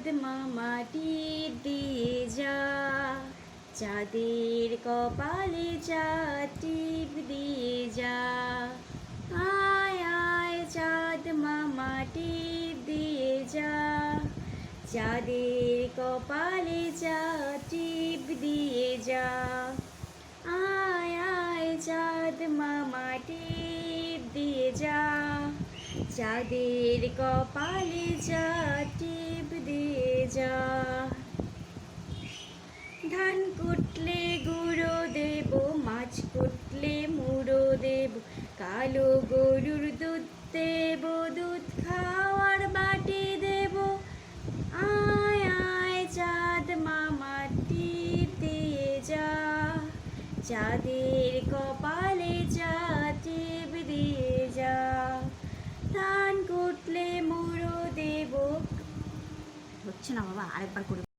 চাঁদ মামা টিপ দিয়ে যা, চাঁদের কপালে চাঁদ টিপ দিয়ে যা। আয় আয়, চাঁদ মামা টিপ দিয়ে যা, চাঁদের কপালে চাঁদ টিপ দিয়ে যা। আয় আয়, চাঁদ মামা টিপ দিয়ে যা, চাঁদের কপালে চাঁদ টিপ ধান কুটলে গুঁড়ো দেব মাছ কুটলে মুড়ো দেব, কালো গরুর দুধ দেব, দুধ খাওয়ার বাটি দেব। আয় আয়, চাঁদ মামা টিপ দিয়ে যা, চাঁদের কপালে চাঁদ টিপ দিয়ে যা। ধান কুটলে মুড়ো দেব। হচ্ছে না বাবা, আরেকবার করে।